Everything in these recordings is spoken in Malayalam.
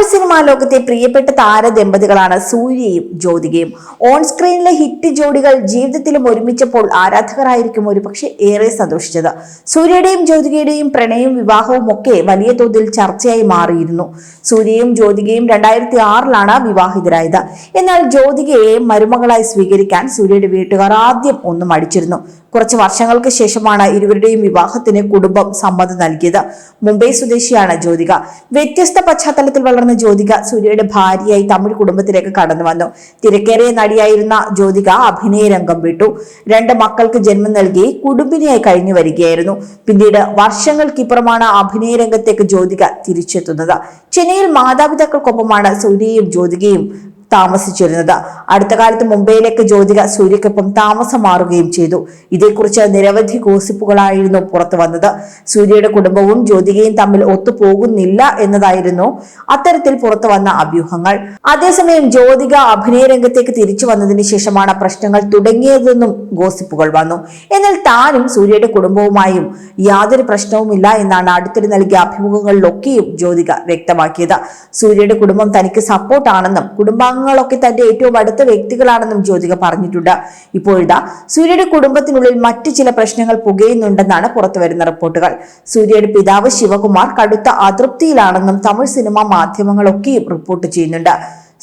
തമിഴ് സിനിമാ ലോകത്തെ പ്രിയപ്പെട്ട താരദമ്പതികളാണ് സൂര്യയും ജ്യോതികയും. ഓൺ സ്ക്രീനിലെ ഹിറ്റ് ജോഡികൾ ജീവിതത്തിലും ഒരുമിച്ചപ്പോൾ ആരാധകരായിരിക്കും ഒരുപക്ഷെ ഏറെ സന്തോഷിച്ചത്. സൂര്യയുടെയും ജ്യോതികയുടെയും പ്രണയവും വിവാഹവും ഒക്കെ വലിയ തോതിൽ ചർച്ചയായി മാറിയിരുന്നു. സൂര്യയും ജ്യോതികയും രണ്ടായിരത്തി ആറിലാണ് വിവാഹിതരായത്. എന്നാൽ ജ്യോതികയെ മരുമകളായി സ്വീകരിക്കാൻ സൂര്യയുടെ വീട്ടുകാർ ആദ്യം ഒന്നും മടിച്ചിരുന്നു. കുറച്ച് വർഷങ്ങൾക്ക് ശേഷമാണ് ഇരുവരുടെയും വിവാഹത്തിന് കുടുംബം സമ്മതം നൽകിയത്. മുംബൈ സ്വദേശിയാണ് ജ്യോതിക. വ്യത്യസ്ത പശ്ചാത്തലത്തിൽ വളർന്ന ജ്യോതിക സൂര്യയുടെ ഭാര്യയായി തമിഴ് കുടുംബത്തിലേക്ക് കടന്നു വന്നു. തിരക്കേറിയ നടിയായിരുന്ന ജ്യോതിക അഭിനയ രംഗം വിട്ടു. രണ്ട് മക്കൾക്ക് ജന്മം നൽകി കുടുംബിനിയായി കഴിഞ്ഞു വരികയായിരുന്നു. പിന്നീട് വർഷങ്ങൾക്കിപ്പുറമാണ് അഭിനയ രംഗത്തേക്ക് ജ്യോതിക തിരിച്ചെത്തുന്നത്. ചെന്നൈയിൽ മാതാപിതാക്കൾക്കൊപ്പമാണ് സൂര്യയും ജ്യോതികയും താമസിച്ചിരുന്നത്. അടുത്ത കാലത്ത് മുംബൈയിലേക്ക് ജ്യോതിക സൂര്യക്കൊപ്പം താമസം മാറുകയും ചെയ്തു. ഇതേക്കുറിച്ച് നിരവധി ഗോസിപ്പുകളായിരുന്നു പുറത്തു വന്നത്. സൂര്യയുടെ കുടുംബവും ജ്യോതികയും തമ്മിൽ ഒത്തുപോകുന്നില്ല എന്നതായിരുന്നു അത്തരത്തിൽ പുറത്തു വന്ന അഭ്യൂഹങ്ങൾ. അതേസമയം ജ്യോതിക അഭിനയ രംഗത്തേക്ക് തിരിച്ചു വന്നതിന് ശേഷമാണ് പ്രശ്നങ്ങൾ തുടങ്ങിയതെന്നും ഗോസിപ്പുകൾ വന്നു. എന്നാൽ താനും സൂര്യയുടെ കുടുംബവുമായും യാതൊരു പ്രശ്നവുമില്ല എന്നാണ് അടുത്തിടെ നൽകിയ അഭിമുഖങ്ങളിലൊക്കെയും ജ്യോതിക വ്യക്തമാക്കിയത്. സൂര്യയുടെ കുടുംബം തനിക്ക് സപ്പോർട്ടാണെന്നും കുടുംബാംഗങ്ങളൊക്കെ തന്റെ ഏറ്റവും അടുത്ത വ്യക്തികളാണെന്നും ജ്യോതിക പറഞ്ഞിട്ടുണ്ട്. ഇപ്പോഴിതാ സൂര്യയുടെ കുടുംബത്തിനുള്ളിൽ മറ്റു ചില പ്രശ്നങ്ങൾ പുകയുന്നുണ്ടെന്നാണ് പുറത്തുവരുന്ന റിപ്പോർട്ടുകൾ. സൂര്യയുടെ പിതാവ് ശിവകുമാർ കടുത്ത അതൃപ്തിയിലാണെന്നും തമിഴ് സിനിമാ മാധ്യമങ്ങളൊക്കെയും റിപ്പോർട്ട് ചെയ്യുന്നുണ്ട്.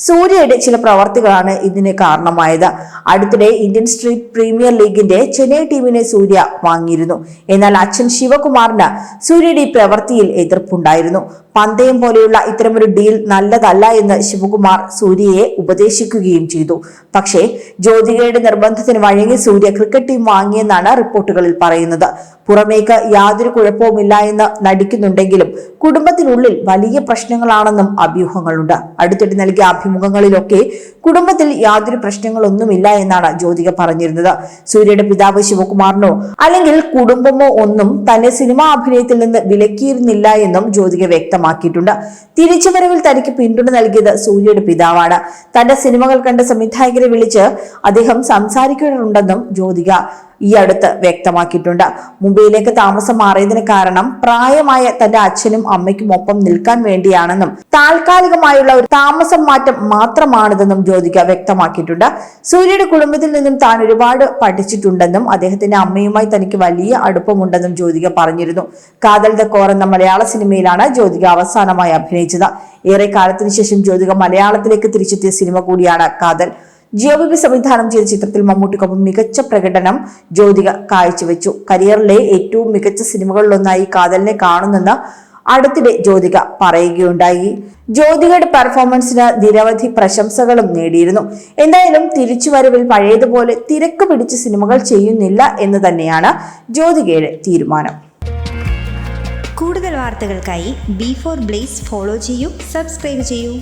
സൂര്യയുടെ ചില പ്രവർത്തികളാണ് ഇതിന് കാരണമായത്. അടുത്തിടെ ഇന്ത്യൻ സ്ട്രീറ്റ് പ്രീമിയർ ലീഗിന്റെ ചെന്നൈ ടീമിനെ സൂര്യ വാങ്ങിയിരുന്നു. എന്നാൽ അച്ഛൻ ശിവകുമാറിന് സൂര്യയുടെ പ്രവൃത്തിയിൽ എതിർപ്പുണ്ടായിരുന്നു. പന്തയം പോലെയുള്ള ഇത്തരമൊരു ഡീൽ നല്ലതല്ല എന്ന് ശിവകുമാർ സൂര്യയെ ഉപദേശിക്കുകയും ചെയ്തു. പക്ഷേ ജ്യോതികയുടെ നിർബന്ധത്തിന് വഴങ്ങി സൂര്യ ക്രിക്കറ്റ് ടീം വാങ്ങിയെന്നാണ് റിപ്പോർട്ടുകളിൽ പറയുന്നത്. പുറമേക്ക് യാതൊരു കുഴപ്പവുമില്ല എന്ന് നടിക്കുന്നുണ്ടെങ്കിലും കുടുംബത്തിനുള്ളിൽ വലിയ പ്രശ്നങ്ങളാണെന്നും അഭ്യൂഹങ്ങളുണ്ട്. അടുത്തിടെ നൽകിയ അഭിമുഖങ്ങളിലൊക്കെ കുടുംബത്തിൽ യാതൊരു പ്രശ്നങ്ങളൊന്നുമില്ല എന്നാണ് ജ്യോതിക പറഞ്ഞിരുന്നത്. സൂര്യയുടെ പിതാവ് ശിവകുമാറിനോ അല്ലെങ്കിൽ കുടുംബമോ ഒന്നും തന്നെ സിനിമാ അഭിനയത്തിൽ നിന്ന് വിലക്കിയിരുന്നില്ല എന്നും ജ്യോതിക വ്യക്തമാക്കിയിട്ടുണ്ട്. തിരിച്ചുവരവിൽ തനിക്ക് പിന്തുണ നൽകിയത് സൂര്യയുടെ പിതാവാണ്. തന്റെ സിനിമകൾ കണ്ട സംവിധായകരെ വിളിച്ച് അദ്ദേഹം സംസാരിക്കാറുണ്ടെന്നും ജ്യോതിക ഈ അടുത്ത് വ്യക്തമാക്കിയിട്ടുണ്ട്. മുംബൈയിലേക്ക് താമസം മാറിയതിന് കാരണം പ്രായമായ തന്റെ അച്ഛനും അമ്മയ്ക്കും ഒപ്പം നിൽക്കാൻ വേണ്ടിയാണെന്നും താൽക്കാലികമായുള്ള ഒരു താമസം മാറ്റം മാത്രമാണിതെന്നും ജ്യോതിക വ്യക്തമാക്കിയിട്ടുണ്ട്. സൂര്യയുടെ കുടുംബത്തിൽ നിന്നും താൻ ഒരുപാട് പഠിച്ചിട്ടുണ്ടെന്നും അദ്ദേഹത്തിന്റെ അമ്മയുമായി തനിക്ക് വലിയ അടുപ്പമുണ്ടെന്നും ജ്യോതിക പറഞ്ഞിരുന്നു. കാതൽ ദ കോർ എന്ന മലയാള സിനിമയിലാണ് ജ്യോതിക അവസാനമായി അഭിനയിച്ചത്. ഏറെ കാലത്തിന് ശേഷം ജ്യോതിക മലയാളത്തിലേക്ക് തിരിച്ചെത്തിയ സിനിമ കൂടിയാണ് കാതൽ. ജിയോ ബിബി സംവിധാനം ചെയ്ത ചിത്രത്തിൽ മമ്മൂട്ടിക്കൊപ്പം മികച്ച പ്രകടനം ജ്യോതിക കാഴ്ചവെച്ചു. കരിയറിലെ ഏറ്റവും മികച്ച സിനിമകളിലൊന്നായി കാതലിനെ കാണുന്നെന്ന് അടുത്തിടെ ജ്യോതിക പറയുകയുണ്ടായി. ജ്യോതികയുടെ പെർഫോമൻസിന് നിരവധി പ്രശംസകളും നേടിയിരുന്നു. എന്തായാലും തിരിച്ചുവരവിൽ പഴയതുപോലെ തിരക്ക് പിടിച്ച് സിനിമകൾ ചെയ്യുന്നില്ല എന്ന് തന്നെയാണ് ജ്യോതികയുടെ തീരുമാനം. കൂടുതൽ വാർത്തകൾക്കായി ബി ഫോർ ബ്ലേസ് ഫോളോ ചെയ്യൂ സബ്സ്ക്രൈബ് ചെയ്യൂ.